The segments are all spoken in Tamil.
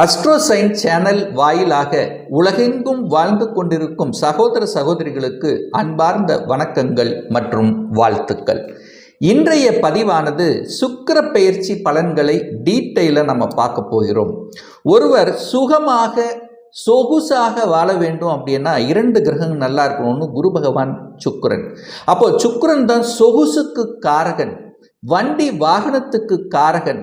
அஸ்ட்ரோசைன் சேனல் வாயிலாக உலகெங்கும் வாழ்ந்து கொண்டிருக்கும் சகோதர சகோதரிகளுக்கு அன்பார்ந்த வணக்கங்கள் மற்றும் வாழ்த்துக்கள். இன்றைய பதிவானது சுக்கர பயிற்சி பலன்களை டீட்டெயிலாக நம்ம பார்க்க போகிறோம். ஒருவர் சுகமாக சொகுசாக வாழ வேண்டும் அப்படின்னா இரண்டு கிரகங்கள் நல்லா இருக்கணும்னு குரு பகவான் சுக்கிரன். அப்போ சுக்கிரன் தான் சொகுசுக்கு காரகன் வண்டி வாகனத்துக்கு காரகன்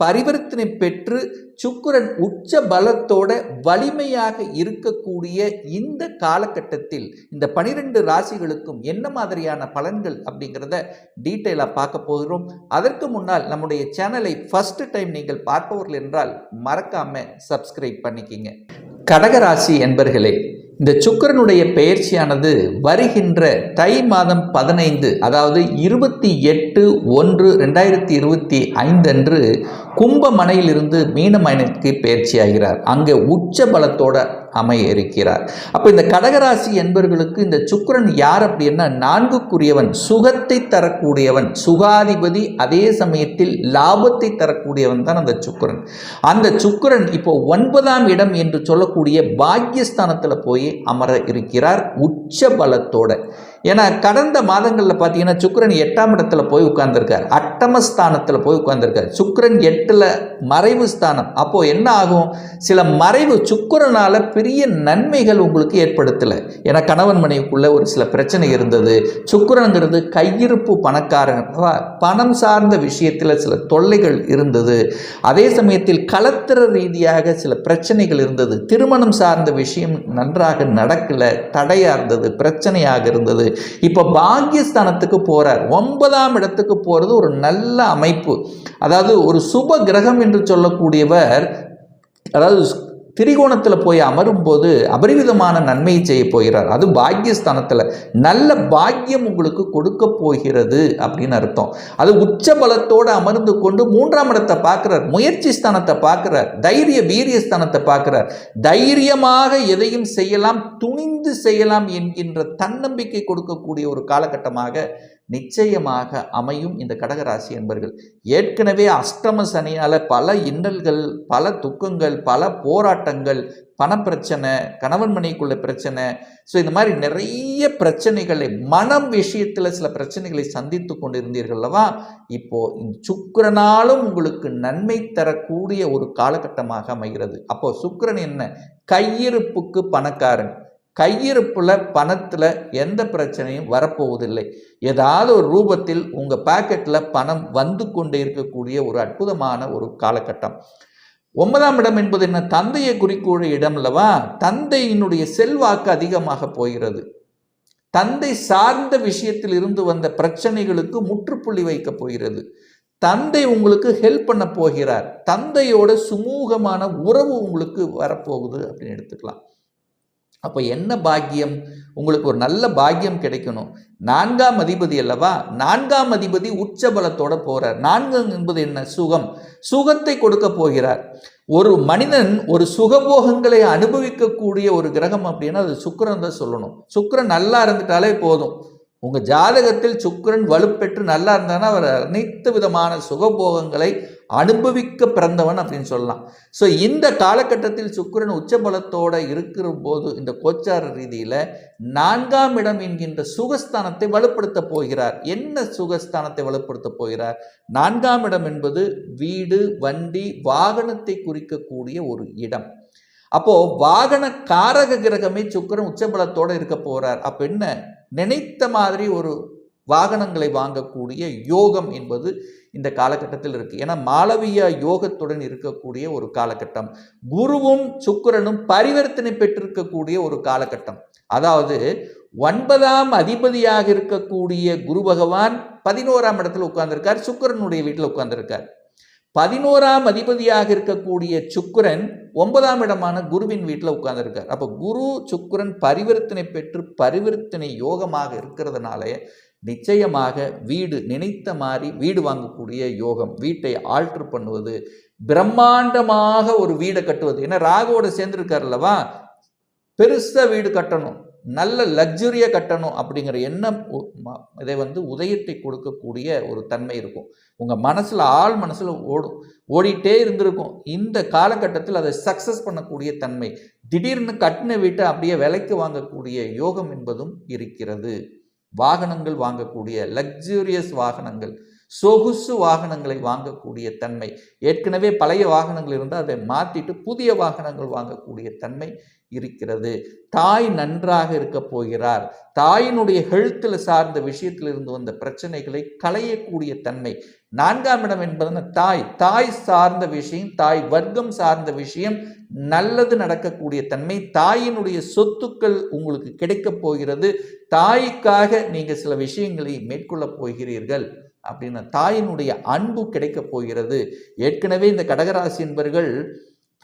பரிவர்த்தனை பெற்று சுக்கிரன் உச்ச பலத்தோட வலிமையாக இருக்கக்கூடிய இந்த காலகட்டத்தில் இந்த பனிரெண்டு ராசிகளுக்கும் என்ன மாதிரியான பலன்கள் அப்படிங்கிறத டீட்டெயிலாக பார்க்க போகிறோம். அதற்கு முன்னால் நம்முடைய சேனலை ஃபஸ்ட்டு டைம் நீங்கள் பார்ப்பவர்கள் என்றால் மறக்காம சப்ஸ்கிரைப் பண்ணிக்கிங்க. கடகராசி என்பர்களே இந்த சுக்கிரனுடைய பெயர்ச்சியானது வருகின்ற தை மாதம் பதினைந்து அதாவது இருபத்தி எட்டு ஒன்று ரெண்டாயிரத்தி இருபத்தி ஐந்து அன்று கும்பமனையிலிருந்து மீனமனைக்கு பயிற்சியாகிறார். அங்கே உச்ச பலத்தோட அமைய இருக்கிறார் அப்போ இந்த கடகராசி என்பவர்களுக்கு இந்த சுக்கிரன் யார் அப்படின்னா நான்குக்குரியவன் சுகத்தை தரக்கூடியவன் சுகாதிபதி அதே சமயத்தில் லாபத்தை தரக்கூடியவன் தான் அந்த சுக்கிரன். அந்த சுக்கிரன் இப்போ ஒன்பதாம் இடம் என்று சொல்லக்கூடிய பாக்கியஸ்தானத்தில் போய் அமர இருக்கிறார். உச்ச பலத்தோட ஏன்னா கடந்த மாதங்களில் பார்த்தீங்கன்னா சுக்கிரன் எட்டாம் இடத்துல போய் உட்கார்ந்துருக்கார். அட்டமஸ்தானத்தில் போய் உட்கார்ந்துருக்கார். சுக்ரன் எட்டில் மறைவு ஸ்தானம். அப்போது என்ன ஆகும்? சில மறைவு சுக்கிரனால் பெரிய நன்மைகள் உங்களுக்கு ஏற்படுத்தலை. ஏன்னா கணவன் மனைவிக்குள்ளே ஒரு சில பிரச்சனை இருந்தது. சுக்கரனுங்கிறது கையிருப்பு பணக்காரன் பணம் சார்ந்த விஷயத்தில் சில தொல்லைகள் இருந்தது. அதே சமயத்தில் கலத்திர ரீதியாக சில பிரச்சனைகள் இருந்தது. திருமணம் சார்ந்த விஷயம் நன்றாக நடக்கலை. தடையாக இருந்தது. பிரச்சனையாக இருந்தது. இப்போ பாக்யஸ்தானத்துக்கு போகிறார் ஒன்பதாம் இடத்துக்கு போகிறது ஒரு நல்ல அமைப்பு. அதாவது ஒரு சுப கிரகம் என்று சொல்லக்கூடியவர் அதாவது திரிகோணத்தில் போய் அமரும்போது அபரிவிதமான நன்மையை செய்ய போகிறார். அது பாக்கியஸ்தானத்தில் நல்ல பாக்கியம் உங்களுக்கு கொடுக்க போகிறது அப்படின்னு அர்த்தம். அது உச்ச பலத்தோடு அமர்ந்து கொண்டு மூன்றாம் இடத்தை பார்க்குறார். முயற்சி ஸ்தானத்தை பார்க்குறார். தைரிய வீரிய ஸ்தானத்தை பார்க்குறார். தைரியமாக எதையும் செய்யலாம் துணிந்து செய்யலாம் என்கின்ற தன்னம்பிக்கை கொடுக்கக்கூடிய ஒரு காலகட்டமாக நிச்சயமாக அமையும் இந்த கடகராசி என்பர்கள். ஏற்கனவே அஷ்டம சனியால் பல இன்னல்கள் பல துக்கங்கள் பல போராட்டங்கள் பணப்பிரச்சனை கணவன் மனைக்குள்ள பிரச்சனை. ஸோ இந்த மாதிரி நிறைய பிரச்சனைகளை மனம் விஷயத்தில் சில பிரச்சனைகளை சந்தித்து கொண்டிருந்தீர்கள் அல்லவா? இப்போ இந்த சுக்கரனாலும் உங்களுக்கு நன்மை தரக்கூடிய ஒரு காலகட்டமாக அமைகிறது. அப்போ சுக்கரன் என்ன? கையிருப்புக்கு பணக்காரன். கையிருப்பில் பணத்தில் எந்த பிரச்சனையும் வரப்போவதில்லை. ஏதாவது ஒரு ரூபத்தில் உங்கள் பாக்கெட்டில் பணம் வந்து கொண்டே இருக்கக்கூடிய ஒரு அற்புதமான ஒரு காலகட்டம். ஒன்பதாம் இடம் என்பது என்ன? தந்தையை குறிக்கூட இடம் அல்லவா? தந்தையினுடைய செல்வாக்கு அதிகமாக போகிறது. தந்தை சார்ந்த விஷயத்தில் இருந்து வந்த பிரச்சனைகளுக்கு முற்றுப்புள்ளி வைக்கப் போகிறது. தந்தை உங்களுக்கு ஹெல்ப் பண்ண போகிறார். தந்தையோட சுமூகமான உறவு உங்களுக்கு வரப்போகுது அப்படின்னு எடுத்துக்கலாம். அப்போ என்ன பாக்கியம்? உங்களுக்கு ஒரு நல்ல பாக்கியம் கிடைக்கணும். நான்காம் அதிபதி அல்லவா? நான்காம் அதிபதி உச்சபலத்தோட போகிறார் நான்கு என்பது என்ன? சுகம். சுகத்தை கொடுக்க போகிறார். ஒரு மனிதன் ஒரு சுகபோகங்களை அனுபவிக்கக்கூடிய ஒரு கிரகம் அப்படின்னா அது சுக்கரன் தான் சொல்லணும். சுக்கரன் நல்லா இருந்துட்டாலே போதும். உங்கள் ஜாதகத்தில் சுக்கரன் வலுப்பெற்று நல்லா இருந்தானா அவர் அனைத்து விதமான சுகபோகங்களை அனுபவிக்க பிறந்தவன் அப்படின்னு சொல்லலாம். ஸோ இந்த காலகட்டத்தில் சுக்கிரன் உச்சபலத்தோடு இருக்கிற போது இந்த கோச்சார ரீதியில் நான்காம் இடம் என்கின்ற சுகஸ்தானத்தை வலுப்படுத்த போகிறார். என்ன சுகஸ்தானத்தை வலுப்படுத்த போகிறார்? நான்காம் இடம் என்பது வீடு வண்டி வாகனத்தை குறிக்கக்கூடிய ஒரு இடம். அப்போது வாகன காரக கிரகமே சுக்கிரன் உச்சபலத்தோடு இருக்க போகிறார் அப்போ என்ன? நினைத்த மாதிரி ஒரு வாகனங்களை வாங்கக்கூடிய யோகம் என்பது இந்த காலகட்டத்தில் இருக்கு. ஏன்னா மாளவியா யோகத்துடன் இருக்கக்கூடிய ஒரு காலகட்டம். குருவும் சுக்கிரனும் பரிவர்த்தனை பெற்றிருக்கக்கூடிய ஒரு காலகட்டம். அதாவது ஒன்பதாம் அதிபதியாக இருக்கக்கூடிய குரு பகவான் பதினோராம் இடத்துல உட்கார்ந்திருக்கார் சுக்கிரனுடைய வீட்டில் உட்கார்ந்திருக்கார். பதினோராம் அதிபதியாக இருக்கக்கூடிய சுக்கரன் ஒன்பதாம் இடமான குருவின் வீட்டில் உட்கார்ந்துருக்கார். அப்போ குரு சுக்கரன் பரிவர்த்தனை பெற்று பரிவர்த்தனை யோகமாக இருக்கிறதுனால நிச்சயமாக வீடு நினைத்த மாதிரி வீடு வாங்கக்கூடிய யோகம் வீட்டை ஆல்ட்ரு பண்ணுவது பிரம்மாண்டமாக ஒரு வீடை கட்டுவது. ஏன்னா ராகுவோட சேர்ந்துருக்கார் அல்லவா? பெருசாக வீடு கட்டணும். நல்ல லக்ஸுரியாக கட்டணும் அப்படிங்கிற எண்ணம் இதை வந்து உதயத்தை கொடுக்கக்கூடிய ஒரு தன்மை இருக்கும். உங்கள் மனசில் ஆள் மனசில் ஓடும். ஓடிட்டே இருந்திருக்கும். இந்த காலகட்டத்தில் அதை சக்ஸஸ் பண்ணக்கூடிய தன்மை. திடீர்னு கட்டின வீட்டை அப்படியே விலைக்கு வாங்கக்கூடிய யோகம் என்பதும் இருக்கிறது. வாகனங்கள் வாங்கக்கூடிய லக்ஸூரியஸ் வாகனங்கள். சொகுசு வாகனங்களை வாங்கக்கூடிய தன்மை. ஏற்கனவே பழைய வாகனங்கள் இருந்தால் அதை மாற்றிட்டு புதிய வாகனங்கள் வாங்கக்கூடிய தன்மை இருக்கிறது. தாய் நன்றாக இருக்க போகிறார். தாயினுடைய ஹெல்த்தில் சார்ந்த விஷயத்தில் இருந்து வந்த பிரச்சனைகளை களையக்கூடிய தன்மை. நான்காம் இடம் என்பது தாய். தாய் சார்ந்த விஷயம் தாய் வர்க்கம் சார்ந்த விஷயம் நல்லது நடக்கக்கூடிய தன்மை. தாயினுடைய சொத்துக்கள் உங்களுக்கு கிடைக்கப் போகிறது. தாய்க்காக நீங்கள் சில விஷயங்களை மேற்கொள்ளப் போகிறீர்கள். அப்படின்னா தாயினுடைய அன்பு கிடைக்கப் போகிறது. ஏற்கனவே இந்த கடகராசி என்பவர்கள்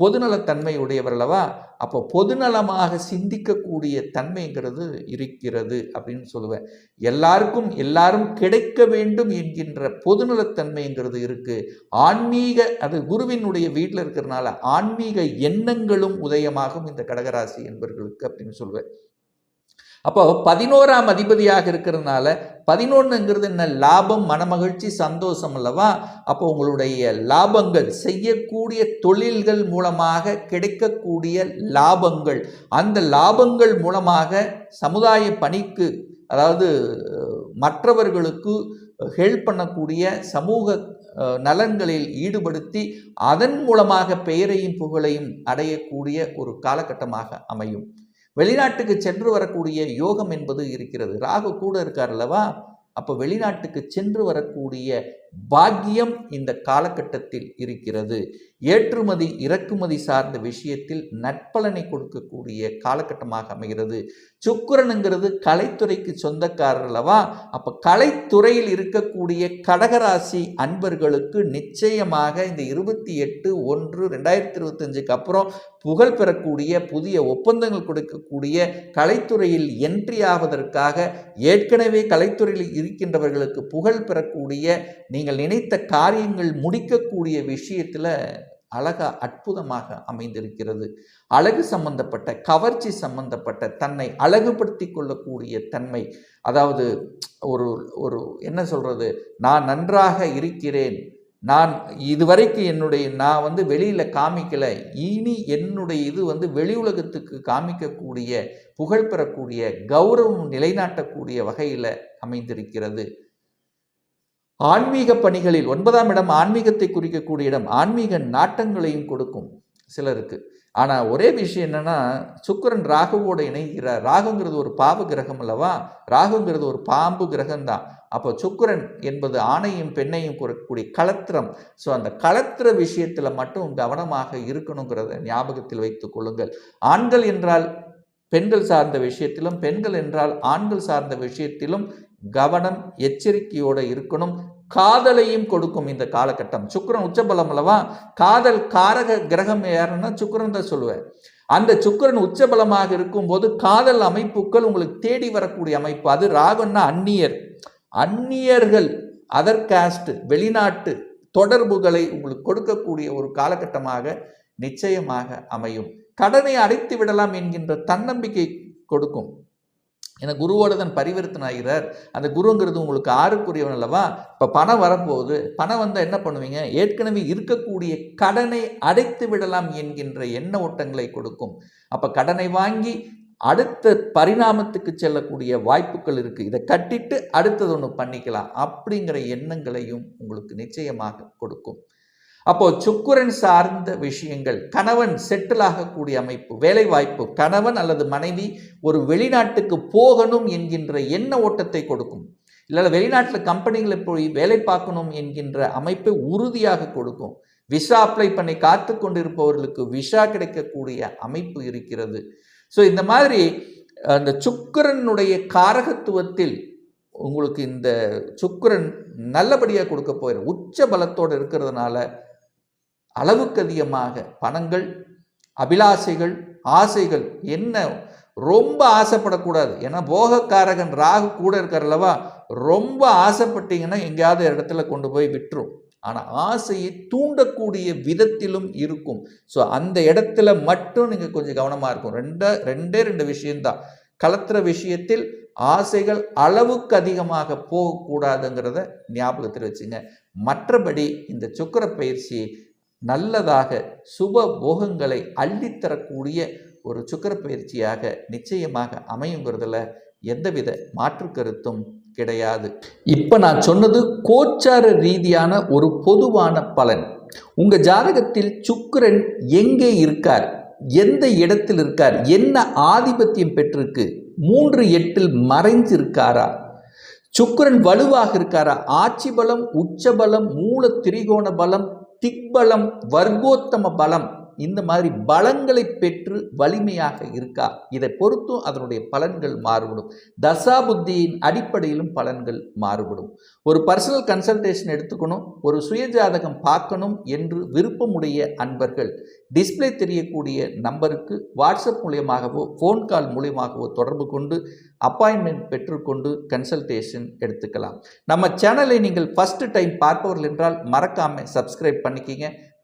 பொதுநலத்தன்மை உடையவர்களவா அப்போ பொதுநலமாக சிந்திக்கக்கூடிய தன்மைங்கிறது இருக்கிறது அப்படின்னு சொல்லுவேன். எல்லாருக்கும் எல்லாரும் கிடைக்க வேண்டும் என்கின்ற பொதுநலத்தன்மைங்கிறது இருக்குது ஆன்மீக அது குருவினுடைய வீட்டில் இருக்கிறதுனால ஆன்மீக எண்ணங்களும் உதயமாகும் இந்த கடகராசி என்பவர்களுக்கு அப்படின்னு சொல்லுவேன். அப்போ பதினோராம் அதிபதியாக இருக்கிறதுனால பதினொன்றுங்கிறது என்ன? லாபம் மனமகிழ்ச்சி சந்தோஷம் அல்லவா? அப்போ உங்களுடைய லாபங்கள் செய்யக்கூடிய தொழில்கள் மூலமாக கிடைக்கக்கூடிய லாபங்கள். அந்த லாபங்கள் மூலமாக சமுதாய பணிக்கு அதாவது மற்றவர்களுக்கு ஹெல்ப் பண்ணக்கூடிய சமூக நலன்களில் ஈடுபடுத்தி அதன் மூலமாக பெயரையும் புகழையும் அடையக்கூடிய ஒரு காலகட்டமாக அமையும். வெளிநாட்டுக்கு சென்று வரக்கூடிய யோகம் என்பது இருக்கிறது. ராகு கூட இருக்கார் அல்லவா? அப்போ வெளிநாட்டுக்கு சென்று வரக்கூடிய பாக்கியம் இந்த காலகட்டத்தில் இருக்கிறது. ஏற்றுமதி இறக்குமதி சார்ந்த விஷயத்தில் நட்பலனை கொடுக்கக்கூடிய காலகட்டமாக அமைகிறது. சுக்கரனுங்கிறது கலைத்துறைக்கு சொந்தக்காரர் அல்லவா? அப்போ கலைத்துறையில் இருக்கக்கூடிய கடகராசி அன்பர்களுக்கு நிச்சயமாக இந்த இருபத்தி எட்டு ஒன்று ரெண்டாயிரத்தி இருபத்தஞ்சுக்கு அப்புறம் புகழ் பெறக்கூடிய புதிய ஒப்பந்தங்கள் கொடுக்கக்கூடிய கலைத்துறையில் என்ட்ரி ஆவதற்காக ஏற்கனவே கலைத்துறையில் இருக்கின்றவர்களுக்கு புகழ் பெறக்கூடிய நீங்கள் நினைத்த காரியங்கள் முடிக்கக்கூடிய விஷயத்தில் அழகா அற்புதமாக அமைந்திருக்கிறது. அழகு சம்பந்தப்பட்ட கவர்ச்சி சம்பந்தப்பட்ட தன்னை அழகுபடுத்தி கொள்ளக்கூடிய தன்மை. அதாவது ஒரு ஒரு என்ன சொல்கிறது நான் நன்றாக இருக்கிறேன். நான் இதுவரைக்கும் என்னுடைய நான் வந்து வெளியில் காமிக்கலை. இனி என்னுடைய இது வந்து வெளி உலகத்துக்கு காமிக்கக்கூடிய புகழ் பெறக்கூடிய கௌரவம் நிலைநாட்டக்கூடிய வகையில் அமைந்திருக்கிறது. ஆன்மீக பணிகளில் ஒன்பதாம் இடம் ஆன்மீகத்தை குறிக்கக்கூடிய இடம் ஆன்மீக நாட்டங்களையும் கொடுக்கும் சிலருக்கு. ஆனால் ஒரே விஷயம் என்னன்னா சுக்கிரன் ராகுவோடு இணைகிறார். ராகுங்கிறது ஒரு பாவ கிரகம் அல்லவா? ராகுங்கிறது ஒரு பாம்பு கிரகம்தான். அப்போ சுக்கிரன் என்பது ஆணையும் பெண்ணையும் குறிக்கக்கூடிய களத்திரம் ஸோ அந்த களத்திர விஷயத்தில் மட்டும் கவனமாக இருக்கணுங்கிறத ஞாபகத்தில் வைத்துக் கொள்ளுங்கள். ஆண்கள் என்றால் பெண்கள் சார்ந்த விஷயத்திலும் பெண்கள் என்றால் ஆண்கள் சார்ந்த விஷயத்திலும் கவனம் எச்சரிக்கையோடு இருக்கணும். காதலையும் கொடுக்கும் இந்த காலகட்டம். சுக்கிரன் உச்சபலம் அல்லவா? காதல் காரக கிரகம் யாருன்னா சுக்கரன் தான் சொல்லுவேன் அந்த சுக்கிரன் உச்சபலமாக இருக்கும்போது காதல் அமைப்புகள் உங்களுக்கு தேடி வரக்கூடிய அமைப்பு. அது ராகன்னா அந்நியர். அந்நியர்கள் அதர் காஸ்ட் வெளிநாட்டு தொடர்புகளை உங்களுக்கு கொடுக்கக்கூடிய ஒரு காலகட்டமாக நிச்சயமாக அமையும். கடனை அடைத்து விடலாம் என்கின்ற தன்னம்பிக்கை கொடுக்கும். ஏன்னா குருவோட தான் பரிவர்த்தனை ஆகிறார் அந்த குருங்கிறது உங்களுக்கு ஆறுக்குரியவன் அல்லவா? இப்போ பணம் வரப்போகுது. பணம் வந்தால் என்ன பண்ணுவீங்க? ஏற்கனவே இருக்கக்கூடிய கடனை அடைத்து விடலாம் என்கின்ற எண்ண ஓட்டங்களை கொடுக்கும். அப்போ கடனை வாங்கி அடுத்த பரிணாமத்துக்கு செல்லக்கூடிய வாய்ப்புகள் இருக்குது இதை கட்டிட்டு அடுத்தது ஒன்று பண்ணிக்கலாம். அப்படிங்கிற எண்ணங்களையும் உங்களுக்கு நிச்சயமாக கொடுக்கும். அப்போ சுக்குரன் சார்ந்த விஷயங்கள் கணவன் செட்டில் ஆகக்கூடிய அமைப்பு வேலை வாய்ப்பு கணவன் அல்லது மனைவி ஒரு வெளிநாட்டுக்கு போகணும் என்கின்ற எண்ண ஓட்டத்தை கொடுக்கும். இல்லை வெளிநாட்டில் கம்பெனிகளை போய் வேலை பார்க்கணும் என்கின்ற அமைப்பை உறுதியாக கொடுக்கும். விசா அப்ளை பண்ணி காத்து கொண்டிருப்பவர்களுக்கு விசா கிடைக்கக்கூடிய அமைப்பு இருக்கிறது. ஸோ இந்த மாதிரி அந்த சுக்கரனுடைய காரகத்துவத்தில் உங்களுக்கு இந்த சுக்கரன் நல்லபடியாக கொடுக்க போயிடும் உச்ச பலத்தோடு இருக்கிறதுனால அளவுக்கு அதிகமாக பணங்கள் அபிலாசைகள் ஆசைகள் என்ன ரொம்ப ஆசைப்படக்கூடாது. ஏன்னா போகக்காரகன் ராகு கூட இருக்கிறல்லவா ரொம்ப ஆசைப்பட்டீங்கன்னா எங்கேயாவது இடத்துல கொண்டு போய் விட்டுரும். ஆனால் ஆசையை தூண்டக்கூடிய விதத்திலும் இருக்கும். ஸோ அந்த இடத்துல மட்டும் நீங்கள் கொஞ்சம் கவனமாக இருக்கும் ரெண்ட ரெண்டே ரெண்டு விஷயம்தான். கலத்துற விஷயத்தில் ஆசைகள் அளவுக்கு அதிகமாக போகக்கூடாதுங்கிறத ஞாபகத்தில் வச்சுங்க. மற்றபடி இந்த சுக்கர பயிற்சி நல்லதாக சுப போகங்களை அள்ளித்தரக்கூடிய ஒரு சுக்கர பயிற்சியாக நிச்சயமாக அமையுங்கிறதுல எந்தவித மாற்று கருத்தும் கிடையாது. இப்போ நான் சொன்னது கோச்சார ரீதியான ஒரு பொதுவான பலன். உங்கள் ஜாதகத்தில் சுக்கிரன் எங்கே இருக்கார்? எந்த இடத்தில் இருக்கார்? என்ன ஆதிபத்தியம் பெற்றிருக்கு? மூன்று எட்டில் மறைஞ்சிருக்காரா? சுக்கிரன் வலுவாக இருக்காரா? ஆட்சி பலம் உச்ச பலம் மூல திரிகோண பலம் திக்பலம் வர்க்கோத்தம பலம். இந்த மாதிரி பலங்களை பெற்று வலிமையாக இருக்கா? இதை பொறுத்தும் அதனுடைய பலன்கள் மாறுபடும். தசா புத்தியின் அடிப்படையிலும் பலன்கள் மாறுபடும். ஒரு பர்சனல் கன்சல்டேஷன் எடுத்துக்கணும் ஒரு சுயஜாதகம் பார்க்கணும் என்று விருப்பமுடைய அன்பர்கள் டிஸ்பிளே தெரியக்கூடிய நம்பருக்கு வாட்ஸ்அப் மூலியமாகவோ ஃபோன் கால் மூலியமாகவோ தொடர்பு கொண்டு அப்பாயின்மெண்ட் பெற்றுக்கொண்டு கன்சல்டேஷன் எடுத்துக்கலாம். நம்ம சேனலை நீங்கள் ஃபஸ்ட்டு டைம் பார்ப்பவர்கள் என்றால் மறக்காமல் சப்ஸ்கிரைப் பண்ணிக்கிங்க.